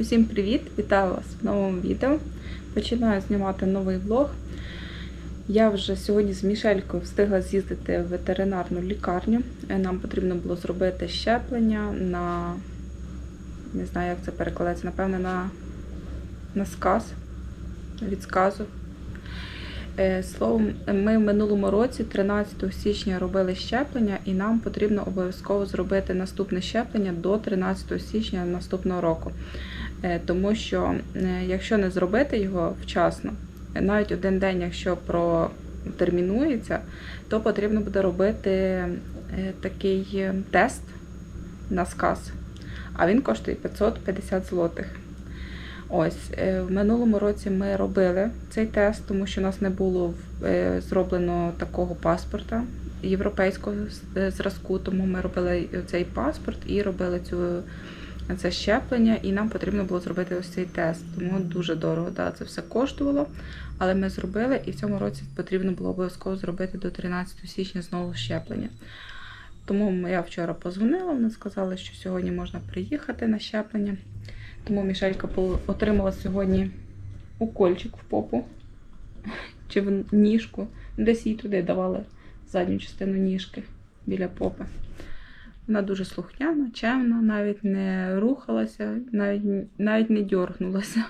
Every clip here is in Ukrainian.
Усім привіт! Вітаю вас в новому відео. Починаю знімати новий влог. Я вже сьогодні з Мішелькою встигла з'їздити в ветеринарну лікарню. Нам потрібно було зробити щеплення на, не знаю, як це перекладається, напевне, на, на сказ від сказу. Е, Словом, ми в минулому році, 13 січня, робили щеплення, і нам потрібно обов'язково зробити наступне щеплення до 13 січня наступного року. Е, Тому що е, якщо не зробити його вчасно, навіть один день, якщо протермінується, то потрібно буде робити е, такий тест на сказ. А він коштує 550 злотих. Ось в минулому році ми робили цей тест, тому що у нас не було зроблено такого паспорта європейського зразку, тому ми робили цей паспорт і робили цю це щеплення, і нам потрібно було зробити ось цей тест. Тому дуже дорого да, це все коштувало. Але ми зробили, і в цьому році потрібно було обов'язково зробити до 13 січня знову щеплення. Тому я вчора позвонила, вони сказали, що сьогодні можна приїхати на щеплення. Тому Мішелька отримала сьогодні укольчик в попу чи в ніжку. Десь їй туди давали задню частину ніжки біля попи. Вона дуже слухняна, чемна, навіть не рухалася, навіть, навіть не дьоргнулася.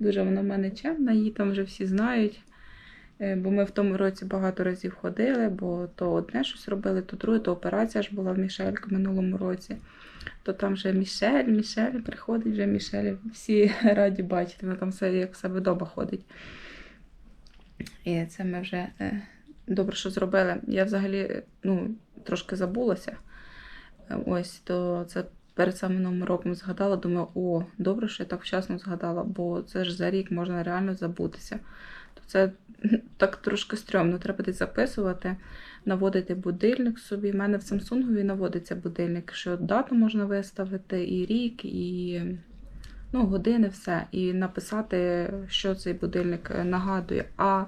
Дуже вона в мене чемна, її там вже всі знають. Е, Бо ми в тому році багато разів ходили, бо то одне щось робили, то друге, то операція ж була в Мішелька в минулому році. То там вже Мішель, Мішель приходить вже Мішель. Всі раді бачити, вона там все як себе вдома ходить. І це ми вже е, добре, що зробили. Я взагалі ну, трошки забулася. Ось, то це перед самим новим роком згадала. Думаю, о, добре, що я так вчасно згадала, бо це ж за рік можна реально забутися. То це так трошки стрьомно. Треба десь записувати, наводити будильник собі. У мене в Samsung наводиться будильник, що дату можна виставити, і рік, і ну, години, все. І написати, що цей будильник е, нагадує. А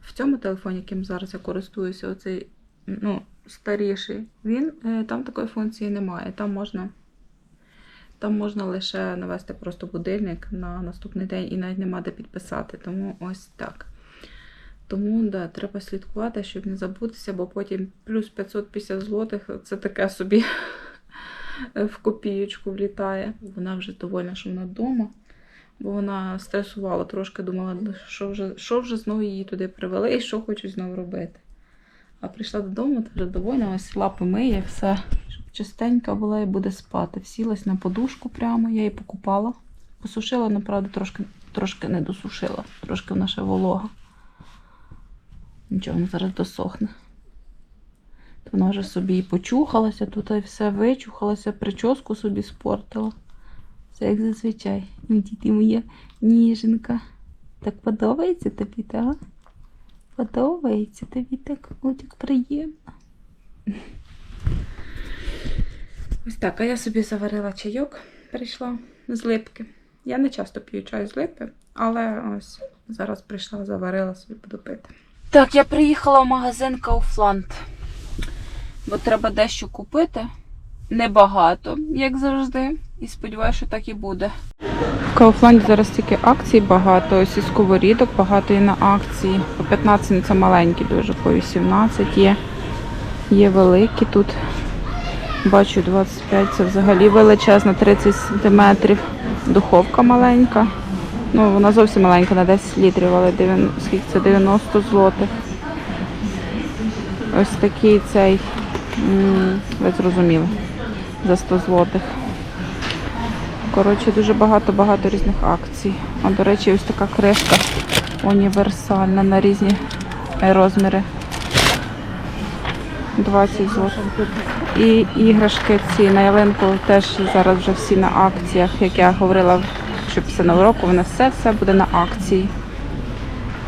в цьому телефоні, яким зараз я користуюся, оцей ну, старіший, він е, там такої функції немає. Там можна. Там можна лише навести просто будильник на наступний день і навіть нема де підписати. Тому ось так. Тому да, треба слідкувати, щоб не забутися, бо потім плюс 550 злотих це таке собі в копієчку влітає. Вона вже довольна, що вона вдома, бо вона стресувала трошки, думала, «Ну, що вже, що вже знову її туди привели і що хочуть знову робити. А прийшла додому, то вже довольна, ось лапи миє, все, щоб чистенька була і буде спати. Всілась на подушку прямо, я її покупала. Посушила, направда, трошки, трошки не досушила, трошки вона ще волога. Нічого, вона зараз досохне. То вона вже собі і почухалася, тут і все вичухалася, прическу собі спортила. Все як зазвичай. Іди ти моя ніженка. Так подобається тобі, так? Подобається тобі так, от як приємно. Ось так, а я собі заварила чайок, прийшла з липки. Я не часто п'ю чай з липи, але ось зараз прийшла, заварила собі буду пити. Так, я приїхала в магазин Kaufland, бо треба дещо купити. Небагато, як завжди. І сподіваюся, що так і буде. В Kaufland зараз тільки акцій багато, ось і сковорідок багато є на акції. По 15 ну, це маленькі дуже, по 18 є. Є великі тут. Бачу 25, це взагалі величезна, 30 см. Духовка маленька. Ну, вона зовсім маленька, на 10 літрів, але 90, скільки це 90 злотих. Ось такий цей, ви зрозуміли, за 100 злотих. Коротше, дуже багато-багато різних акцій. А, до речі, ось така кришка універсальна на різні розміри. 20 злотих. І іграшки ці на ялинку теж зараз вже всі на акціях, як я говорила, що після нового року воно все-все буде на акції.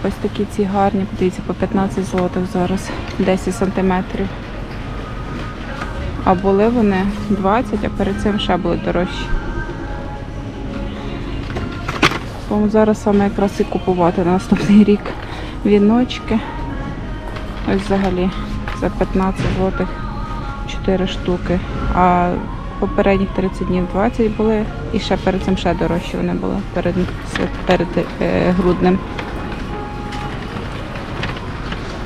Ось такі ці гарні, подивіться, по 15 злотих зараз, 10 сантиметрів. А були вони 20, а перед цим ще були дорожчі. Тому зараз саме якраз і купувати на наступний рік віночки. Ось взагалі за 15 злотих 4 штуки. А попередніх 30 днів 20 були, і ще перед цим ще дорожчі вони були перед, перед е, груднем.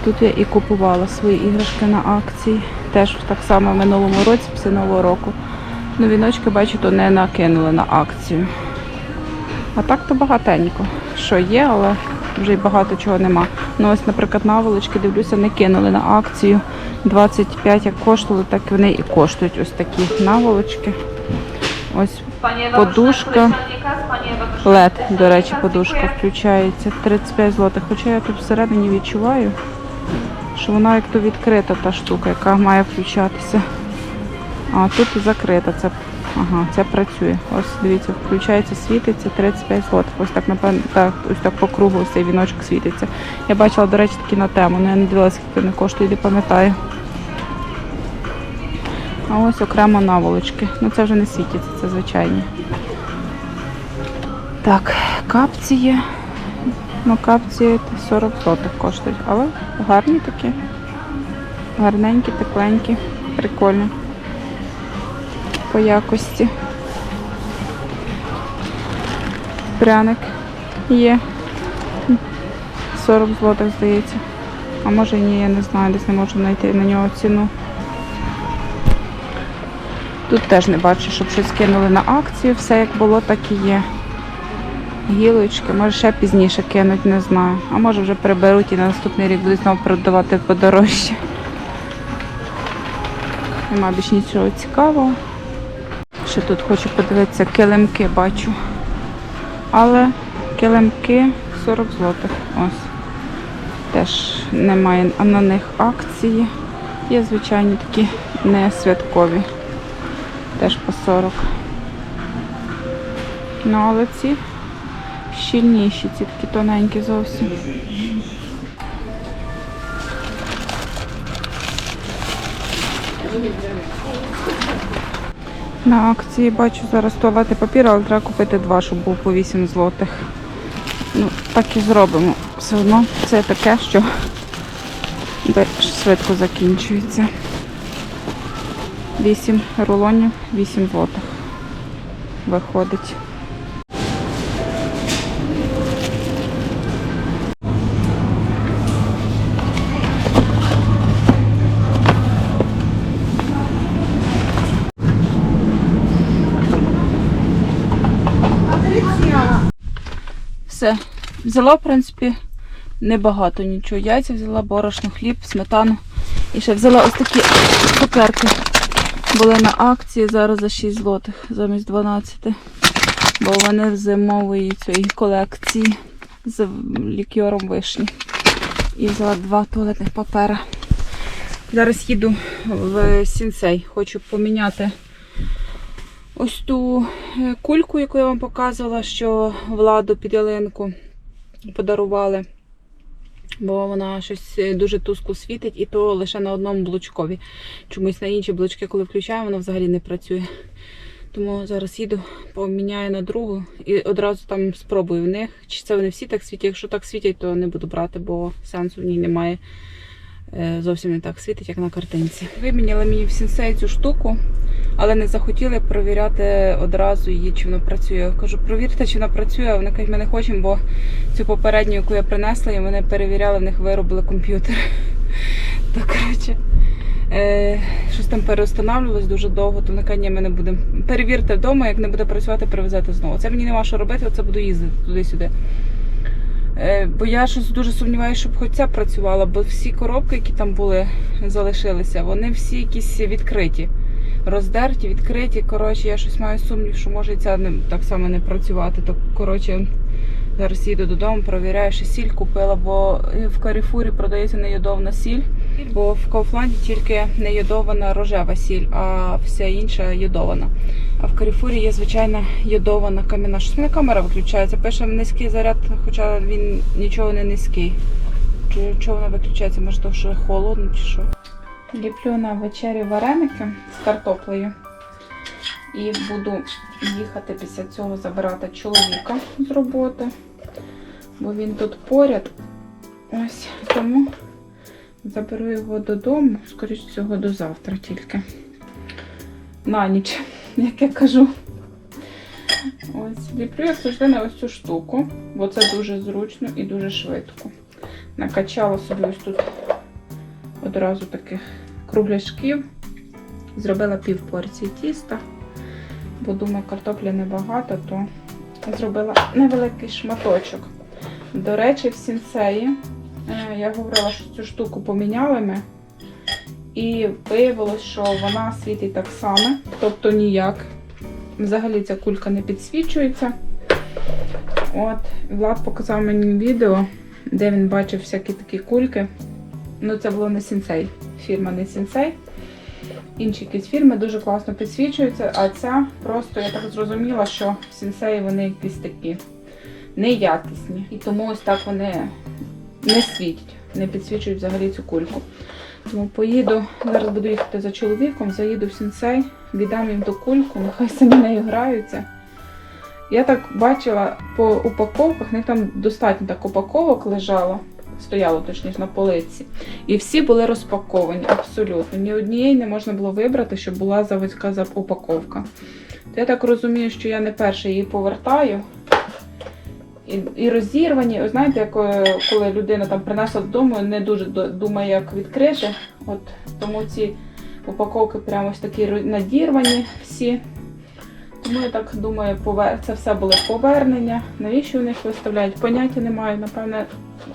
Тут я і купувала свої іграшки на акції. Теж так само в минулому році, після нового року. Ну, віночки, бачу, то не накинули на акцію. А так то багатенько. Що є, але вже й багато чого нема. Ну ось, наприклад, наволочки, дивлюся, не кинули на акцію. 25 як коштували, так вони і коштують. Ось такі наволочки. Ось Подушка. LED, до речі, подушка включається 35 злотих. Хоча я тут всередині відчуваю, що вона як то відкрита та штука, яка має включатися. А тут і закрита. Це, ага, це працює. Ось дивіться, включається, світиться 35 злотих. Ось так, напевно, так, ось так по кругу ось цей віночок світиться. Я бачила, до речі, такі на тему, але я не дивилася, скільки вони коштують, не пам'ятаю. А ось окремо наволочки. Ну це вже не світиться, це звичайні. Так, капці є. Ну, капці 40 злотих коштують, але гарні такі. Гарненькі, тепленькі, прикольні. По якості. Пряник є. 40 злотих, здається. А може ні, я не знаю, десь не можу знайти на нього ціну. Тут теж не бачу, щоб щось кинули на акцію. Все як було, так і є. Гілочки, може ще пізніше кинуть, не знаю. А може вже переберуть і на наступний рік будуть знову продавати подорожче. Нема більш нічого цікавого. Ще тут хочу подивитися, килимки бачу. Але килимки 40 злотих. Ось. Теж немає на них акції. Є звичайні такі не святкові. Теж по 40. Ну, але ці щільніші, ці такі тоненькі зовсім. На акції бачу зараз туалетний папір, але треба купити два, щоб був по 8 злотих. Ну, так і зробимо. Все одно це таке, що швидко закінчується. 8 рулонів, 8 злотих. Виходить. Все. Взяла, в принципі, небагато нічого. Яйця взяла, борошно, хліб, сметану. І ще взяла ось такі цукерки. Були на акції зараз за 6 злотих замість 12. Бо вони в зимової цієї колекції з лікьором вишні. І взяла два туалетних папера. Зараз їду в сінсей. Хочу поміняти ось ту е, кульку, яку я вам показувала, що владу під ялинку подарували. Бо вона щось е, дуже тускло світить, і то лише на одному блочкові. Чомусь на інші блочки, коли включаю, воно взагалі не працює. Тому зараз їду, поміняю на другу і одразу там спробую в них. Чи це вони всі так світять? Якщо так світять, то не буду брати, бо сенсу в ній немає. Е, Зовсім не так світить, як на картинці. Виміняли мені в сінсей цю штуку, але не захотіли перевіряти одразу її, чи вона працює. Кажу, провірте, чи вона працює, а вони кажуть, ми не хочемо, бо цю попередню, яку я принесла, і вони перевіряли, в них виробили комп'ютер. Так, коротше, е, щось там переустанавлювалось дуже довго, то кажуть, ми не будемо. Перевірте вдома, як не буде працювати, привезете знову. Це мені нема що робити, оце буду їздити туди-сюди. Е, Бо я щось дуже сумніваюся, щоб хоч ця працювала, бо всі коробки, які там були, залишилися, вони всі якісь відкриті. Роздерті, відкриті. Коротше, я щось маю сумнів, що може ця не, так само не працювати. То, коротше, зараз їду додому, перевіряю, що сіль купила, бо в Каріфурі продається нейодовна сіль, бо в Кауфланді тільки нейодована рожева сіль, а вся інша йодована. А в Каріфурі є звичайна йодована кам'яна. Щось мене камера виключається. Пише низький заряд, хоча він нічого не низький. Чого вона виключається? Може, то що холодно чи що? Ліплю на вечері вареники з картоплею. І буду їхати після цього забирати чоловіка з роботи, бо він тут поряд. Ось тому заберу його додому, скоріш всього, до завтра тільки. На ніч. як я кажу. Ось, ліплю, як завжди, на ось цю штуку, бо це дуже зручно і дуже швидко. Накачала собі ось тут одразу таких кругляшків. Зробила пів порції тіста, бо думаю, картоплі небагато, то зробила невеликий шматочок. До речі, в сінсеї я говорила, що цю штуку поміняли ми. І виявилось, що вона світить так само, тобто ніяк. Взагалі ця кулька не підсвічується. От, Влад показав мені відео, де він бачив всякі такі кульки. Ну, це було не сінсей. Фірма не сінсей. Інші якісь фірми дуже класно підсвічуються, а ця просто, я так зрозуміла, що сінсеї вони якісь такі неякісні. І тому ось так вони не світять, не підсвічують взагалі цю кульку. Тому поїду, зараз буду їхати за чоловіком, заїду в сінсей, віддам їм ту кульку, нехай самі нею граються. Я так бачила по упаковках, в них там достатньо так упаковок лежало, стояло точніше на полиці. І всі були розпаковані, абсолютно. Ні однієї не можна було вибрати, щоб була заводська упаковка. То я так розумію, що я не перша її повертаю. І, і розірвані. Ось знаєте, як е, коли людина там принесла додому, не дуже думає, як відкрити. От тому ці упаковки прямо ось такі надірвані всі. Тому я так думаю, повер... це все були повернення. Навіщо вони їх виставляють? Поняття не маю. Напевне,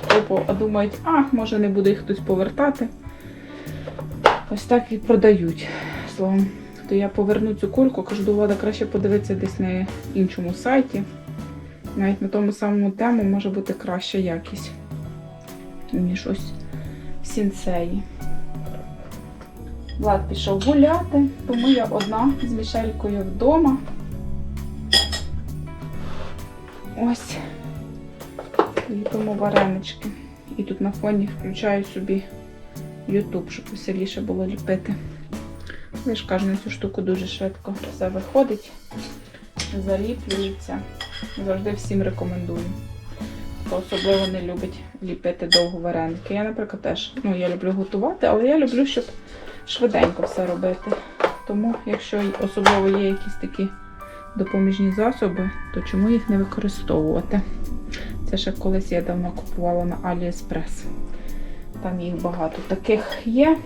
типу, а думають, а, може не буде їх хтось повертати. Ось так і продають. Словом. То я поверну цю кульку, кажу, до Влада краще подивитися десь на іншому сайті. Навіть на тому самому тему може бути краща якість, ніж ось сінцеї. Влад пішов гуляти, тому я одна з Мішелькою вдома. Ось. Ліпимо варенички. І тут на фоні включаю собі YouTube, щоб веселіше було ліпити. Я ж кажу, на цю штуку дуже швидко все виходить, заліплюється. Завжди всім рекомендую. Хто особливо не любить ліпити довго вареники. Я, наприклад, теж ну, я люблю готувати, але я люблю, щоб швиденько все робити. Тому, якщо особливо є якісь такі допоміжні засоби, то чому їх не використовувати? Це ще колись я давно купувала на AliExpress. Там їх багато таких є.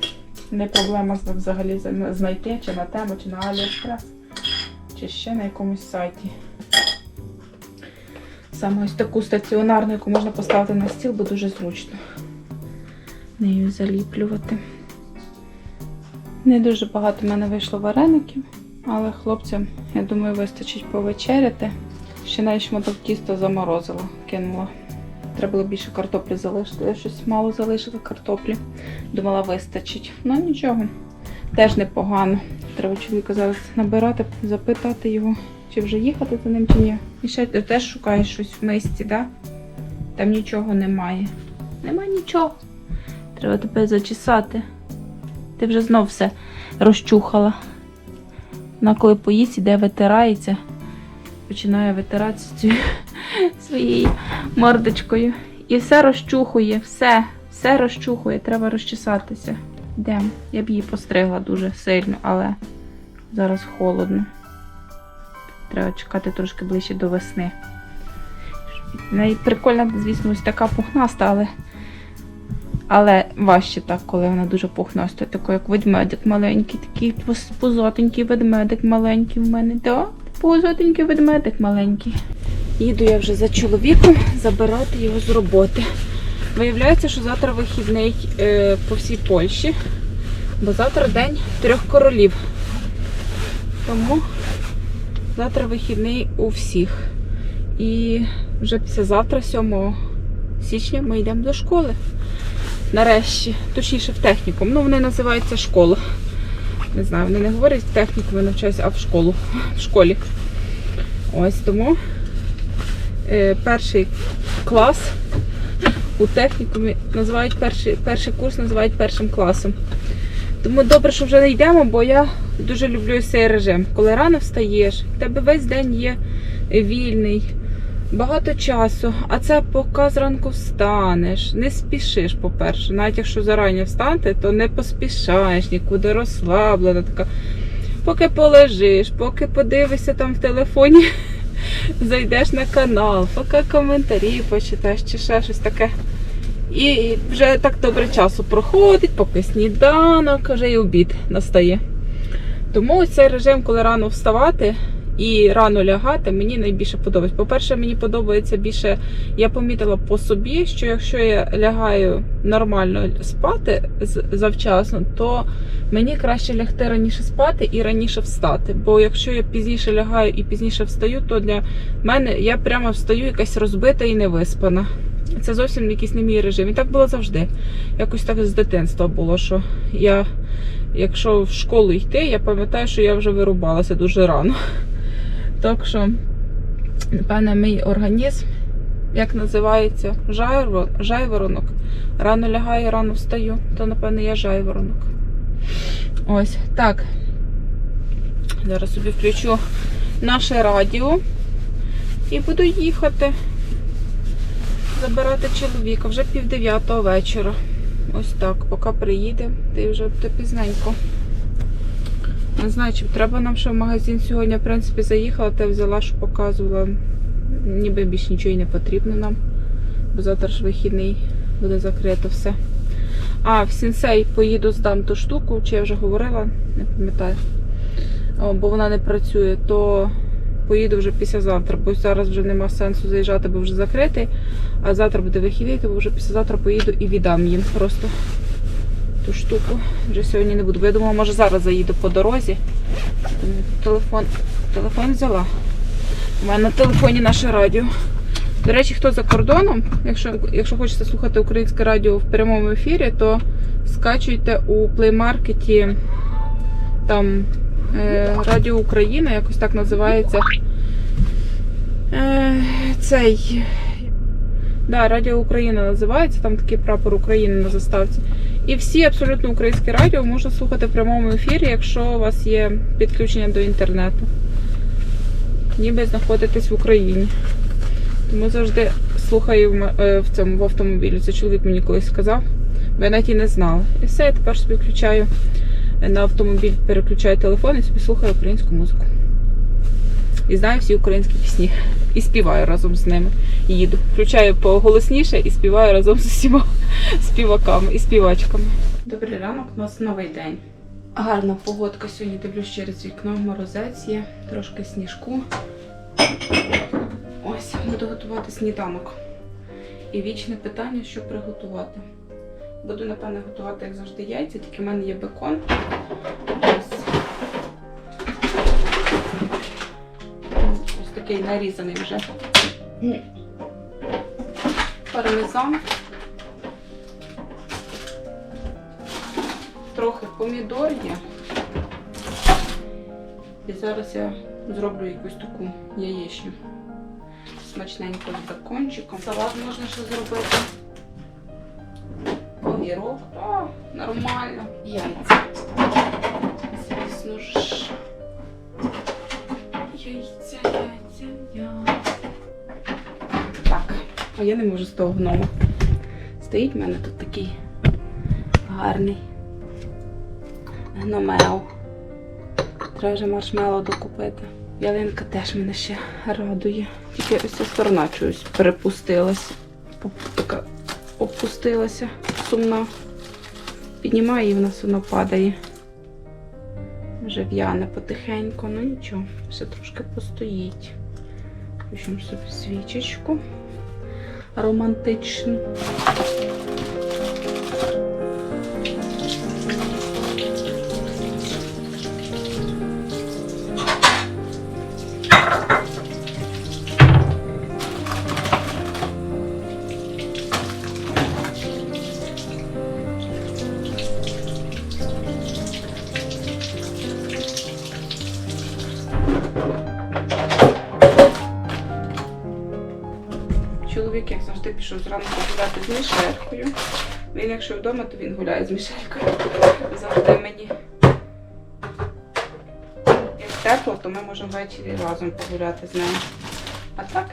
Не проблема взагалі знайти чи на тему, чи на AliExpress, чи ще на якомусь сайті. Саме ось таку стаціонарну, яку можна поставити на стіл, бо дуже зручно нею заліплювати. Не дуже багато в мене вийшло вареників, але хлопцям, я думаю, вистачить повечеряти. Ще навіть шматок тіста заморозила, кинула. Треба було більше картоплі залишити. Я щось мало залишила картоплі. Думала, вистачить. Ну нічого, теж непогано. Треба чоловіка зараз набирати, запитати його, чи вже їхати за ним, чи ні. І ще ти теж шукаєш щось в мисці, да? Там нічого немає. Нема нічого. Треба тебе зачесати. Ти вже знов все розчухала. Вона коли поїсть, іде витирається, починає витиратися цією своєю мордочкою. І все розчухує, все, все розчухує, треба розчесатися. Йдемо. Я б її постригла дуже сильно, але зараз холодно. Треба чекати трошки ближче до весни. Найприкольна, звісно, ось така пухнаста, але але важче так, коли вона дуже пухнаста, такий як ведмедик маленький, такий пуз- пузатенький ведмедик маленький в мене. Да? Пузатенький ведмедик маленький. Їду я вже за чоловіком забирати його з роботи. Виявляється, що завтра вихідний е, по всій Польщі, бо завтра день трьох королів. Тому завтра вихідний у всіх. І вже післязавтра, 7 січня, ми йдемо до школи. Нарешті, точніше в технікум. Ну, вони називаються школа. Не знаю, вони не говорять в технікум, я навчаюся, а в школу. В школі. Ось тому е, перший клас у технікумі називають перший, перший курс називають першим класом. Тому добре, що вже не йдемо, бо я дуже люблю цей режим. Коли рано встаєш, в тебе весь день є вільний, багато часу, а це поки зранку встанеш, не спішиш, по-перше. Навіть якщо зарані встати, то не поспішаєш, нікуди розслаблена така. Поки полежиш, поки подивишся там в телефоні, зайдеш на канал, поки коментарі почитаєш чи ще щось таке. І вже так добре часу проходить, поки сніданок, вже і обід настає. Тому цей режим, коли рано вставати і рано лягати, мені найбільше подобається. По-перше, мені подобається більше, я помітила по собі, що якщо я лягаю нормально спати завчасно, то мені краще лягти раніше спати і раніше встати. Бо якщо я пізніше лягаю і пізніше встаю, то для мене я прямо встаю якась розбита і невиспана. Це зовсім якийсь не мій режим. І так було завжди. Якось так з дитинства було, що я, якщо в школу йти, я пам'ятаю, що я вже вирубалася дуже рано. Так що, напевне, мій організм, як називається, жайво- жайворонок. Рано лягаю, рано встаю, то, напевне, я жайворонок. Ось так. Зараз собі включу наше радіо і буду їхати забирати чоловіка вже пів дев'ятого вечора. Ось так, поки приїде, й вже буде пізненько. Не знаю, чи треба нам ще в магазин сьогодні, в принципі, заїхала, та взяла, що показувала. Ніби більш нічого і не потрібно нам. Бо завтра ж вихідний буде закрито все. А, в сінсей поїду здам ту штуку, чи я вже говорила, не пам'ятаю. Бо вона не працює, то поїду вже післязавтра, бо зараз вже нема сенсу заїжджати, бо вже закритий. А завтра буде вихідний, то вже післязавтра поїду і віддам їм просто ту штуку. Вже сьогодні не буду. Бо я думала, може зараз заїду по дорозі. Телефон, телефон взяла. У мене на телефоні наше радіо. До речі, хто за кордоном, якщо, якщо хочете слухати українське радіо в прямому ефірі, то скачуйте у плеймаркеті там Радіо Україна, якось так називається. Е, цей. Да, Радіо Україна називається, там такий прапор України на заставці. І всі абсолютно українські радіо можна слухати в прямому ефірі, якщо у вас є підключення до інтернету. Ніби знаходитесь в Україні. Тому завжди слухаю в, е, в цьому в автомобілі. Це чоловік мені колись сказав, бо навіть і не знала. І все, я тепер собі включаю на автомобіль, переключаю телефон і собі слухаю українську музику. І знаю всі українські пісні. І співаю разом з ними. І їду. Включаю поголосніше і співаю разом з усіма співаками і співачками. Добрий ранок, у нас новий день. Гарна погодка сьогодні дивлюсь через вікно, морозець є, трошки сніжку. Ось, буду готувати сніданок. І вічне питання, що приготувати. Буду, напевне, готувати, як завжди, яйця, тільки в мене є бекон. Ось. Ось такий нарізаний вже. Пармезан. Трохи помідор є. І зараз я зроблю якусь таку яєчню. Смачненько з бекончиком. Салат можна ще зробити. Огірок, то нормально. Яйця. Звісно ж. Яйця, яйця, яйця. Так, а я не можу з того гнома. Стоїть в мене тут такий гарний гномео. Треба вже маршмеллоу докупити. Ялинка теж мене ще радує. Тільки ось ця сторона чогось перепустилась. Така опустилася, сумна. Піднімаю і вона нас воно падає. Вже в'яне потихеньку, ну нічого, все трошки постоїть. Включимо собі свічечку романтичну. Пішов зранку гуляти з Мішелькою. Він, якщо вдома, то він гуляє з Мішелькою. Завжди мені. Як тепло, то ми можемо ввечері разом погуляти з нею. А так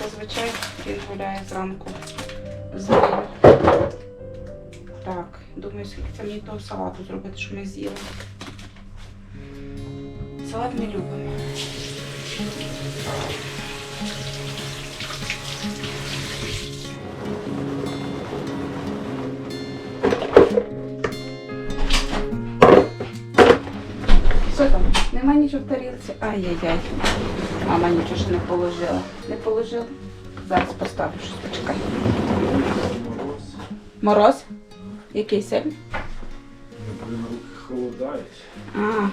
зазвичай він гуляє зранку з нею. Так, думаю, скільки це мені того салату зробити, що ми з'їли. салат ми любимо. Що там? Нема нічого в тарілці? Ай-яй-яй. Мама нічого ще не положила. Не положила? Зараз поставлю щось, почекай. Мороз? Який сильний? Холодають. А,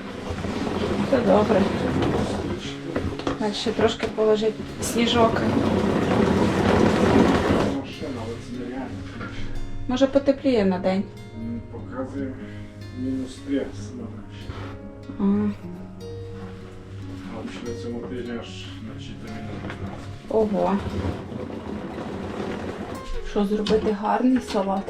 це добре. Далі ще трошки положить сніжок. Машина, але це нереально. Може потепліє на день. Показує мінус 3 саме. А, А після цьому тижні аж мінус 15. ого. Що зробити гарний салат?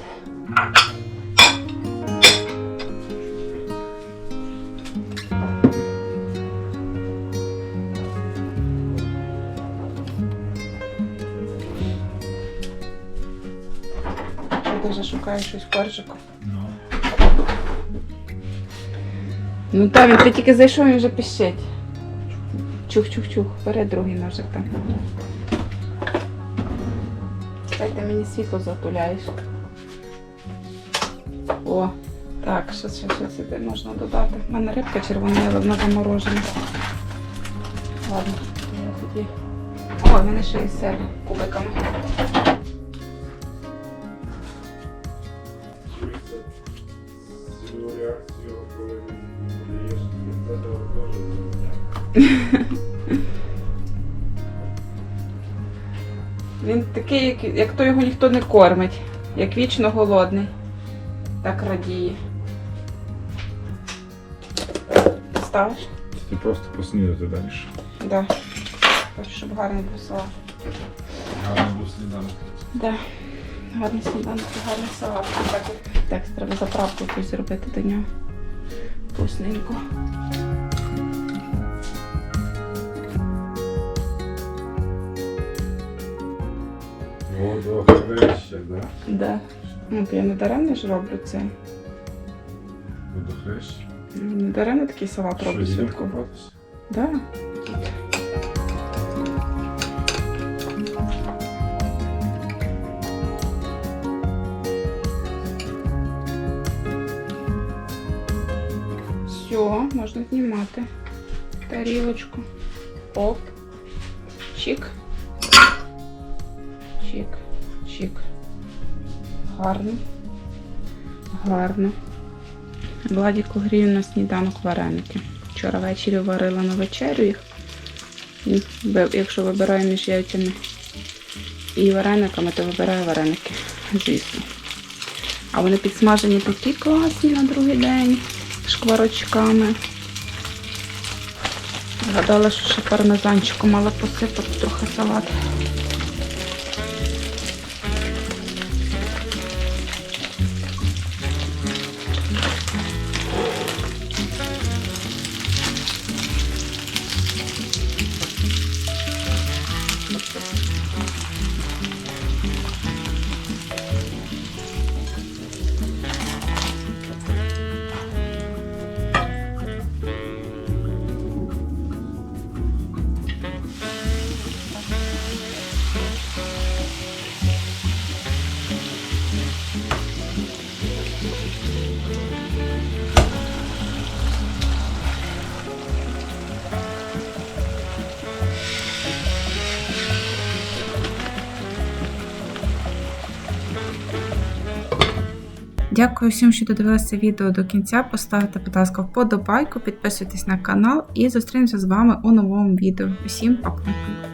Ти вже шукаєш щось в коржику? Ну. Ну так, він ти тільки зайшов, він вже пищить. Чух-чух-чух, бери другий ножик там. Дай ти мені світло затуляєш. О, так, що ще сюди можна додати. У мене рибка червона, але вона заморожена. Ладно, я тоді. О, в мене ще і сир кубиками. Такий, як, як то його ніхто не кормить, як вічно голодний. Так радіє. Ставиш? Ти просто поснідати далі. Да. Хочу, щоб гарний салат. Гарний був сніданок. Да. Гарний сніданок гарний салат. Так, так треба заправку якусь зробити до нього. Вкусненько. Водохреща, да? Да. Ну, то я не даремно ж роблю це. Водохреща. Не даремно такий салат роблю їдемо Да. Все, можна знімати. Тарілочку. Оп. Чик. Гарно. Гарно. Владіку грію на сніданок вареники. Вчора ввечері варила на вечерю їх. Якщо вибираю між яйцями і варениками, то вибираю вареники, звісно. А вони підсмажені такі класні на другий день шкварочками. Згадала, що ще пармезанчику мала посипати трохи салат. Дякую всім, що додивилися відео до кінця. Поставте, будь ласка, вподобайку, підписуйтесь на канал і зустрінемося з вами у новому відео. Усім па-па!